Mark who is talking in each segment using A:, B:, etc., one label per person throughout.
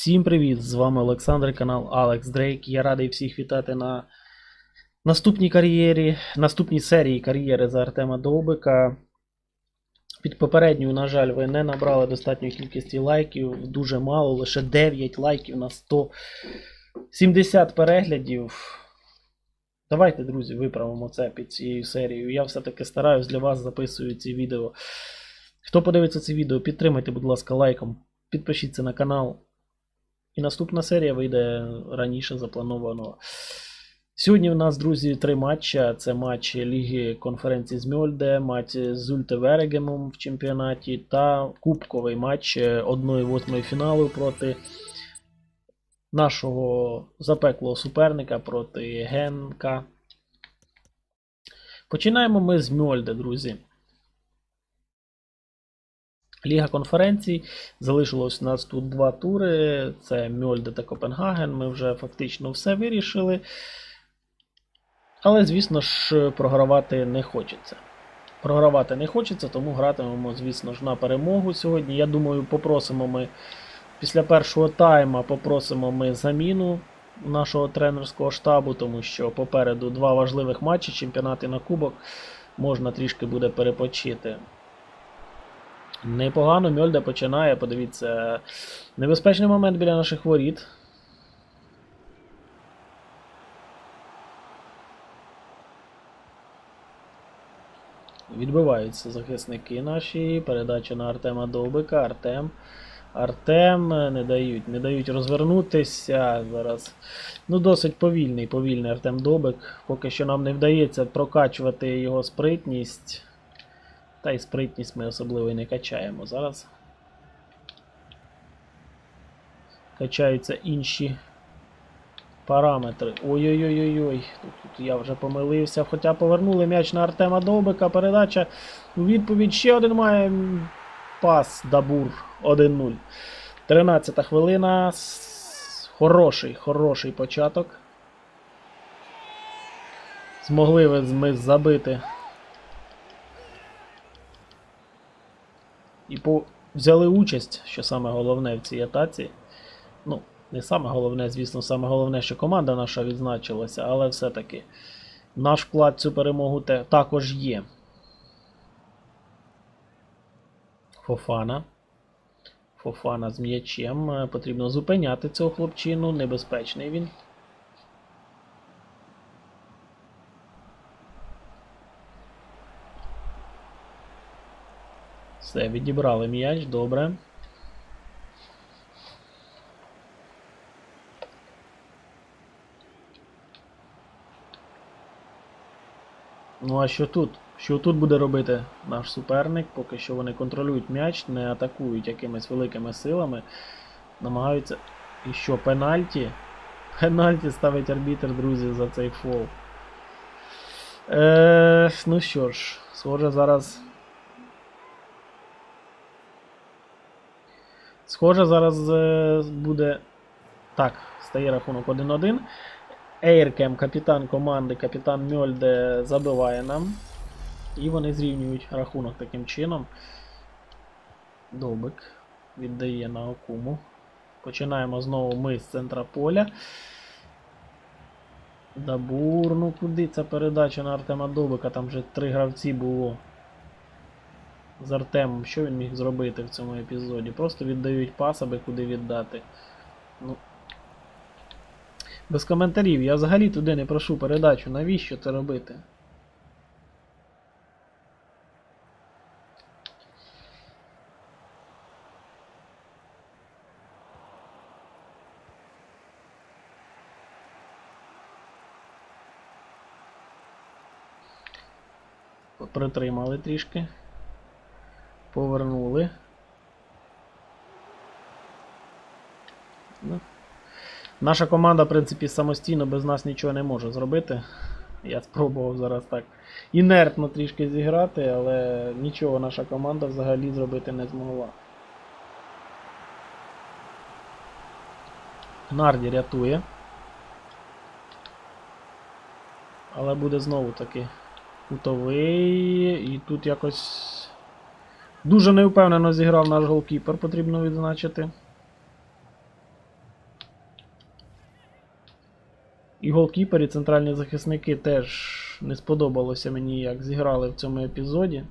A: Всім привіт! З вами Олександр, канал Алекс Дрейк. Я радий всіх вітати на наступній кар'єрі, наступній серії кар'єри за Артема Довбика. Під попередньою, на жаль, ви не набрали достатньої кількості лайків, дуже мало, лише 9 лайків на 170 переглядів. Давайте, друзі, виправимо це під цією серією. Я все-таки стараюсь для вас записую ці відео. Хто подивиться це відео, підтримайте, будь ласка, лайком, підпишіться на канал. І наступна серія вийде раніше запланованого. Сьогодні в нас, друзі, три матчі. Це матч Ліги конференції з Мьольде, матч з Ультеверегемом в чемпіонаті та кубковий матч 1-8 фіналу проти нашого запеклого суперника проти Генка. Починаємо ми з Мьольде, друзі. Ліга конференцій. Залишилось у нас тут два тури: це Мьольде та Копенгаген. Ми вже фактично все вирішили. Але, звісно ж, програвати не хочеться. Програвати не хочеться, тому гратимемо, звісно ж, на перемогу сьогодні. Я думаю, попросимо ми після першого тайма попросимо ми заміну нашого тренерського штабу, тому що попереду два важливих матчі, чемпіонати на кубок. Можна трішки буде перепочити. Непогано Мьольда починає, подивіться, небезпечний момент біля наших воріт. Відбиваються захисники наші. Передача на Артема Довбика. Артем. Артем не дають, не дають розвернутися. Зараз. Ну, досить повільний, повільний Артем Довбик. Поки що нам не вдається прокачувати його спритність. Та й спритність ми особливо і не качаємо зараз. Качаються інші параметри. Ой-ой-ой-ой. Тут, тут я вже помилився. Хоча повернули м'яч на Артема Довбика. Передача у відповідь ще один має пас Дабур 1-0. 13 хвилина. Хороший, хороший початок. Змогли ми забити і по... взяли участь, що саме головне в цій атаці. Ну, не саме головне, звісно, саме головне, що команда наша відзначилася, але все-таки наш вклад в цю перемогу те... також є. Фофана. Фофана з м'ячем. Е, Потрібно зупиняти цього хлопчину. Небезпечний він. Все, відібрали м'яч, добре. Ну а що тут? Що тут буде робити наш суперник? Поки що вони контролюють м'яч, не атакують якимись великими силами. Намагаються. І що, пенальті? Пенальті ставить арбітр, друзі, за цей фол. Е, ну що ж, схоже, зараз. Схоже, зараз е, буде. Так, стає рахунок 1-1. Ейркем, капітан команди, капітан Мьольде забиває нам. І вони зрівнюють рахунок таким чином. Довбик віддає на Окуму. Починаємо знову ми з центра поля. Дабур, ну куди ця передача на Артема Довбика? Там вже три гравці було. З Артемом. Що він міг зробити в цьому епізоді? Просто віддають пас, аби куди віддати. Ну, без коментарів. Я взагалі туди не прошу передачу. Навіщо це робити? Притримали трішки. Повернули. Ну. Наша команда, в принципі, самостійно без нас нічого не може зробити. Я спробував зараз так інертно трішки зіграти, але нічого наша команда взагалі зробити не змогла. Нарді рятує. Але буде знову таки кутовий. І тут якось Дуже неупевнено зіграв наш голкіпер, потрібно відзначити. І голкіпер, і центральні захисники теж не сподобалося мені, як зіграли в цьому епізоді.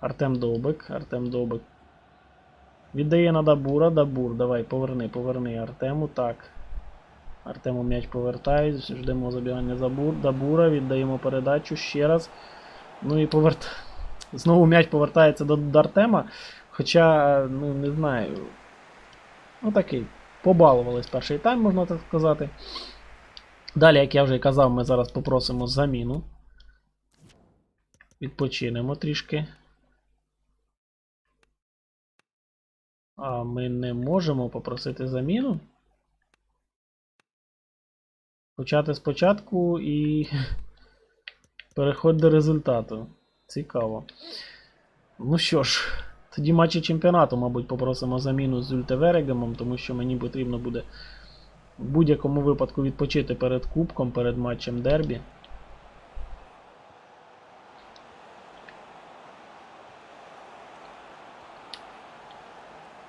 A: Артем Добик. Артем Довбик. Віддає на Дабура, Дабур, давай, поверни, поверни Артему. Так. Артему м'яч повертають, ждемо забігання Забур, Дабура, віддаємо передачу ще раз. Ну і поверт... Знову м'яч повертається до, до Артема. Хоча, ну не знаю. Ну такий. Побалувались перший тайм, можна так сказати. Далі, як я вже казав, ми зараз попросимо заміну. Відпочинемо трішки. А ми не можемо попросити заміну. Почати спочатку і переходь до результату. Цікаво. Ну що ж, тоді матчі чемпіонату, мабуть, попросимо заміну з Ультеверегемом, тому що мені потрібно буде в будь-якому випадку відпочити перед кубком, перед матчем Дербі.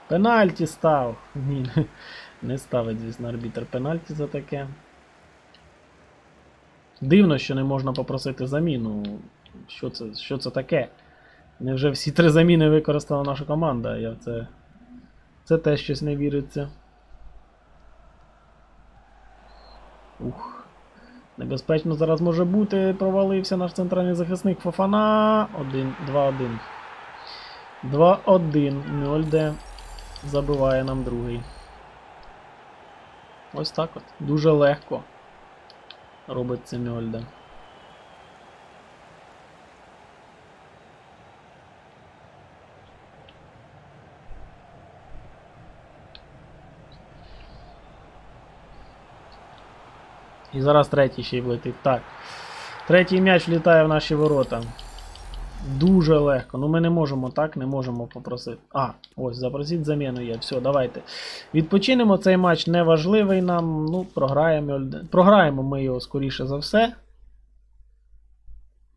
A: Пенальті став. Ні, не ставить, звісно, арбітр пенальті за таке. Дивно, що не можна попросити заміну. Що це, що це таке? Невже всі три заміни використала наша команда? Я це. Це теж щось не віриться. Ух. Небезпечно зараз може бути. Провалився наш центральний захисник Фофана. 1, 2-1. 2-1. Мьольде забиває нам другий. Ось так от. Дуже легко робить це Мьольде. І зараз третій ще й влетить. Так. Третій м'яч влітає в наші ворота. Дуже легко. Ну ми не можемо так, не можемо попросити. А, ось, запросіть заміну є. Все, давайте. Відпочинемо. Цей матч не важливий нам. Ну, програємо. Програємо ми його скоріше за все.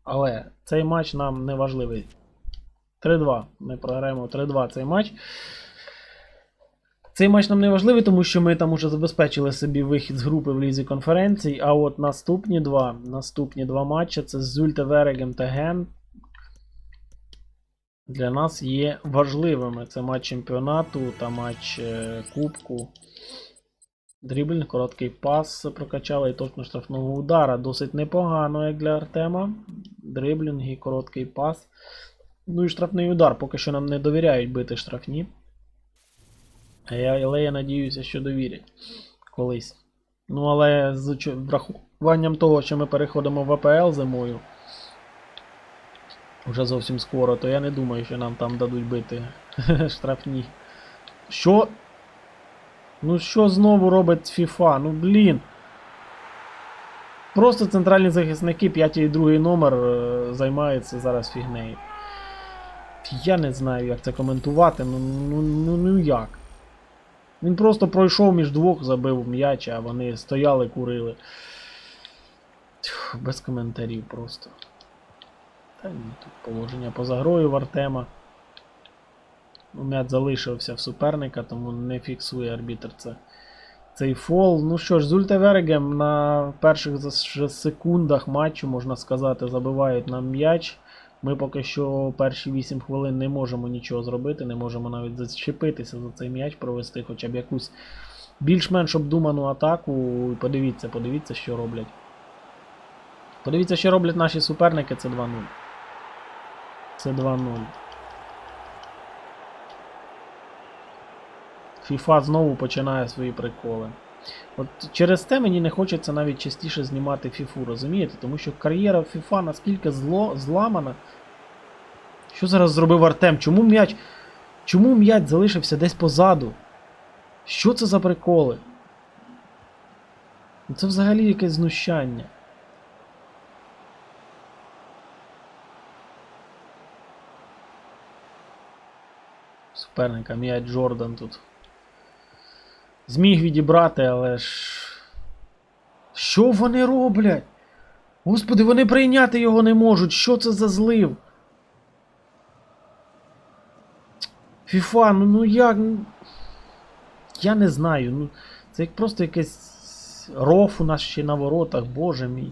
A: Але цей матч нам не важливий. 3-2. Ми програємо 3-2 цей матч. Цей матч нам не важливий, тому що ми там уже забезпечили собі вихід з групи в лізі конференцій. А от наступні два наступні два матчі це Зульте Верегем та Ген. Для нас є важливими. Це матч чемпіонату та матч е, Кубку. Дріблінг, короткий пас прокачали і точно штрафного удара. Досить непогано, як для Артема. Дриблінг і короткий пас. Ну і штрафний удар. Поки що нам не довіряють бити штрафні. Я, але я надіюся, що довірять колись. Ну, але з врахуванням того, що ми переходимо в АПЛ зимою. Уже зовсім скоро, то я не думаю, що нам там дадуть бити штрафні. Що? Ну що знову робить FIFA? Ну блін. Просто центральні захисники 5 і 2 номер е, займаються зараз фігнею. Я не знаю, як це коментувати. Ну, ну, ну, ну як. Він просто пройшов між двох, забив м'яч, а вони стояли, курили. Без коментарів просто. Та ні, тут положення поза грою в Артема. Ну, М'яч залишився в суперника, тому не фіксує арбітр це. Цей фол. Ну що ж, Зульте Верегем на перших секундах матчу, можна сказати, забивають нам м'яч. Ми поки що перші 8 хвилин не можемо нічого зробити, не можемо навіть зачепитися за цей м'яч, провести хоча б якусь більш-менш обдуману атаку. Подивіться, подивіться, що роблять. Подивіться, що роблять наші суперники, це 2-0. Це 2-0. FIFA знову починає свої приколи. От через те мені не хочеться навіть частіше знімати FIFA, розумієте? Тому що кар'єра FIFA наскільки зло, зламана. Що зараз зробив Артем? Чому м'яч? Чому м'яч залишився десь позаду? Що це за приколи? Це взагалі якесь знущання. Суперника м'яч Джордан тут. Зміг відібрати, але ж. Що вони роблять? Господи, вони прийняти його не можуть. Що це за злив? Фіфа, ну, ну як. Я не знаю. Ну, це як просто якийсь ров у нас ще на воротах, боже мій.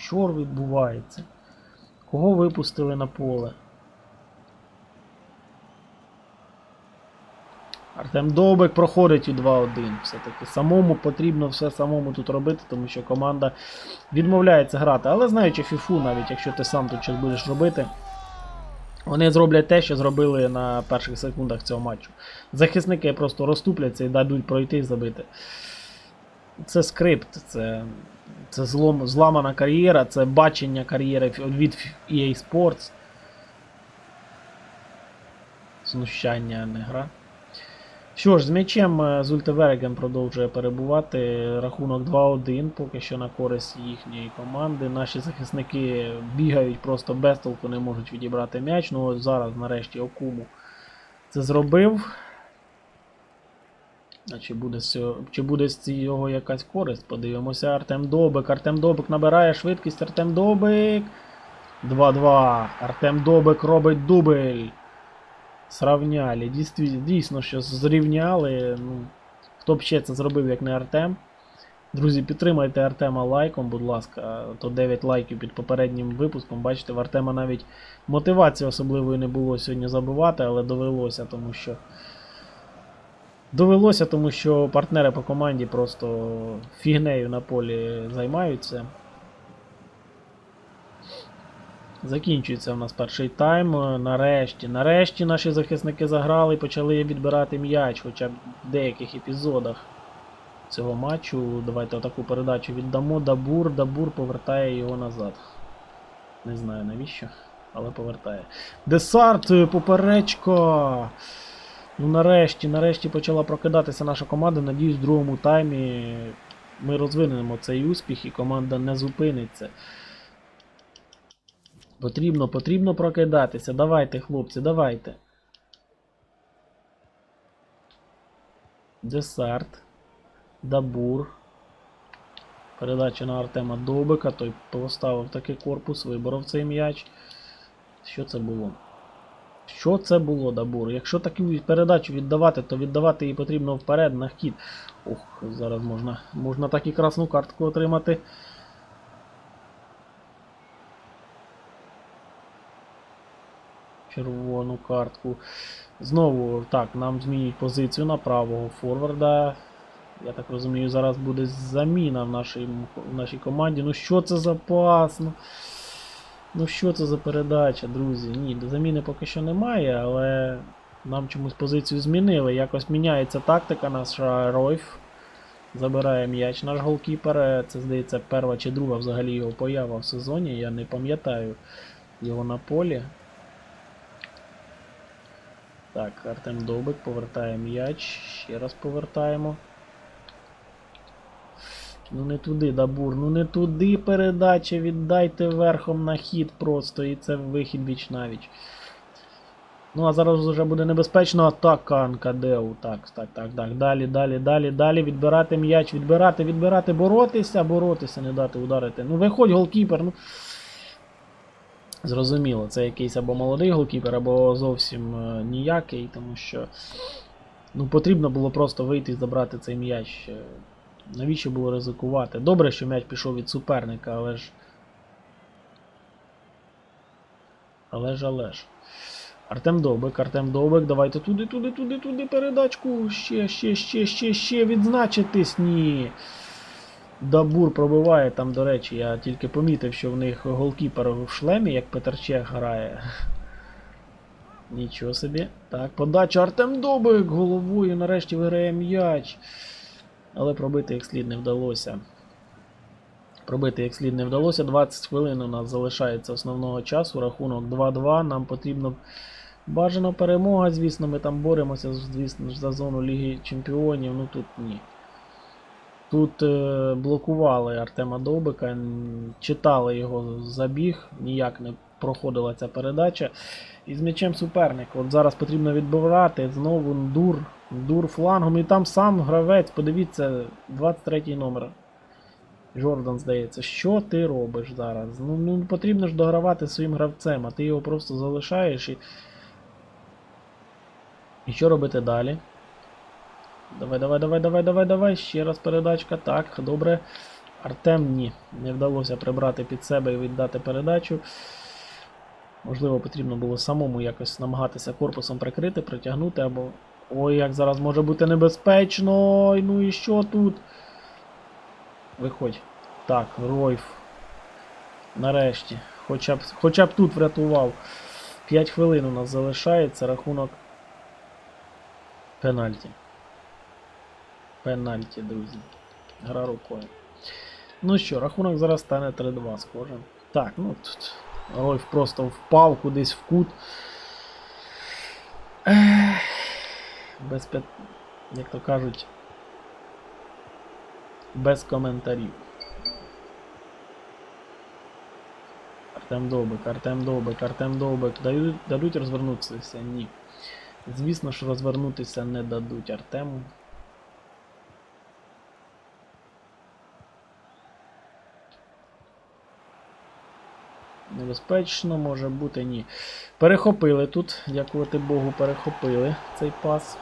A: Що відбувається? Кого випустили на поле? Артем Довбик проходить у 2-1. Все-таки самому потрібно все самому тут робити, тому що команда відмовляється грати. Але знаючи фіфу, навіть якщо ти сам тут щось будеш робити, вони зроблять те, що зробили на перших секундах цього матчу. Захисники просто розступляться і дадуть пройти і забити. Це скрипт, це, це злом, зламана кар'єра, це бачення кар'єри від EA Sports. Знущання, не гра. Що ж, з м'ячем е, Зультевереген продовжує перебувати. Рахунок 2-1, поки що на користь їхньої команди. Наші захисники бігають просто без толку, не можуть відібрати м'яч. Ну ось зараз нарешті Окуму це зробив. А чи буде, чи буде з цього якась користь? Подивимося. Артем Добик. Артем Добик набирає швидкість. Артем Добик. 2-2. Артем Добик робить дубль. Сравняли. Дійсно, що зрівняли. Ну, хто б ще це зробив, як не Артем. Друзі, підтримайте Артема лайком, будь ласка. То 9 лайків під попереднім випуском. Бачите, в Артема навіть мотивації особливої не було сьогодні забивати, але довелося, тому що. Довелося, тому що партнери по команді просто фігнею на полі займаються. Закінчується в нас перший тайм. Нарешті, нарешті наші захисники заграли і почали відбирати м'яч, хоча б в деяких епізодах цього матчу. Давайте таку передачу віддамо. Дабур, Дабур повертає його назад. Не знаю навіщо, але повертає. Десарт, поперечка. Ну нарешті, нарешті почала прокидатися наша команда. Надіюсь, в другому таймі ми розвинемо цей успіх і команда не зупиниться. Потрібно, потрібно прокидатися. Давайте, хлопці, давайте. Десарт. Дабур. Передача на Артема Довбика. Той поставив такий корпус, виборов цей м'яч. Що це було? Що це було, Дабур? Якщо таку передачу віддавати, то віддавати її потрібно вперед на хід. Ох, зараз можна, можна так і красну картку отримати. Червону картку. Знову так, нам змінюють позицію на правого форварда. Я так розумію, зараз буде заміна в нашій, в нашій команді. Ну що це за пас? Ну, ну що це за передача, друзі? Ні, заміни поки що немає, але нам чомусь позицію змінили. Якось міняється тактика наша Ройф. Забирає м'яч наш голкіпер. Це, здається, перша чи друга взагалі його поява в сезоні. Я не пам'ятаю його на полі. Так, Артем Довбик повертає м'яч. Ще раз повертаємо. Ну не туди, Дабур, ну не туди передача. Віддайте верхом на хід просто. І це вихід віч навіч. Ну, а зараз вже буде небезпечна атака Анкадеу. Так, так, так, так. Далі, далі, далі, далі. Відбирати м'яч, відбирати, відбирати, боротися, боротися, не дати ударити. Ну, виходь, голкіпер. ну. Зрозуміло, це якийсь або молодий голкіпер, або зовсім е, ніякий, тому що ну, потрібно було просто вийти і забрати цей м'яч. Е, Навіщо було ризикувати? Добре, що м'яч пішов від суперника, але ж. Але ж, але ж. Артем Довбик, Артем Довбик, давайте туди, туди, туди, туди передачку. Ще, ще, ще, ще, ще відзначитись. Ні. Дабур пробиває там, до речі, я тільки помітив, що в них голкіпер в шлемі, як Петр Чех грає. Нічого собі. Так, подача Артем Добик головою нарешті виграє м'яч. Але пробити як слід не вдалося. Пробити як слід не вдалося. 20 хвилин у нас залишається основного часу. Рахунок 2-2. Нам потрібно бажано перемога. Звісно, ми там боремося, звісно за зону Ліги Чемпіонів. Ну тут ні. Тут е, блокували Артема Довбика, читали його забіг, ніяк не проходила ця передача. І з м'ячем суперник. От зараз потрібно відбирати. Знову Ндур, Ндур флангом. І там сам гравець, подивіться, 23 номер. Жордан, здається, що ти робиш зараз? Ну, ну потрібно ж догравати своїм гравцем, а ти його просто залишаєш і. І що робити далі? Давай, давай, давай, давай, давай, давай. Ще раз передачка. Так, добре. Артем ні. Не вдалося прибрати під себе і віддати передачу. Можливо, потрібно було самому якось намагатися корпусом прикрити, притягнути або. Ой, як зараз може бути небезпечно. Ну і що тут? Виходь. Так, Ройф. Нарешті. Хоча б, хоча б тут врятував. 5 хвилин у нас залишається рахунок пенальті. Пенальті, друзі. Гра рукою. Ну що, рахунок зараз стане 3-2, схоже. Так, ну тут Ройф просто впав кудись в кут. Без п'ят... як то кажуть. Без коментарів. Артем Довбик, Артем Довбик, Артем Довбик. Дадуть, дадуть розвернутися? Ні. Звісно, що розвернутися не дадуть Артему. Небезпечно може бути ні. Перехопили тут, дякувати Богу, перехопили цей пас.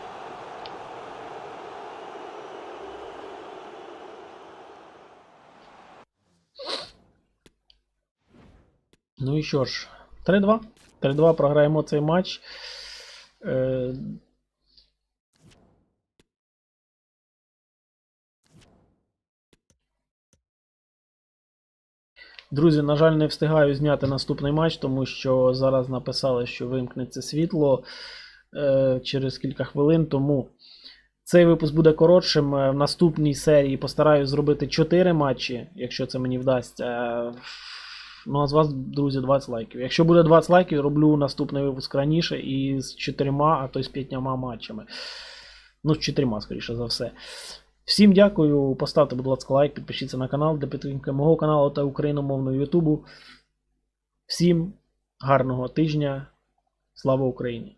A: Ну і що ж, 3-2. 3-2 програємо цей матч. Друзі, на жаль, не встигаю зняти наступний матч, тому що зараз написали, що вимкнеться світло е, через кілька хвилин. Тому цей випуск буде коротшим. Е, В наступній серії постараюсь зробити 4 матчі, якщо це мені вдасться. Е, Ну, а з вас, друзі, 20 лайків. Якщо буде 20 лайків, роблю наступний випуск раніше і з 4, а то й з 5 матчами. Ну, з 4, скоріше за все. Всім дякую. Поставте, будь ласка, лайк, підпишіться на канал для підтримки мого каналу та україномовного Ютубу. Всім гарного тижня. Слава Україні!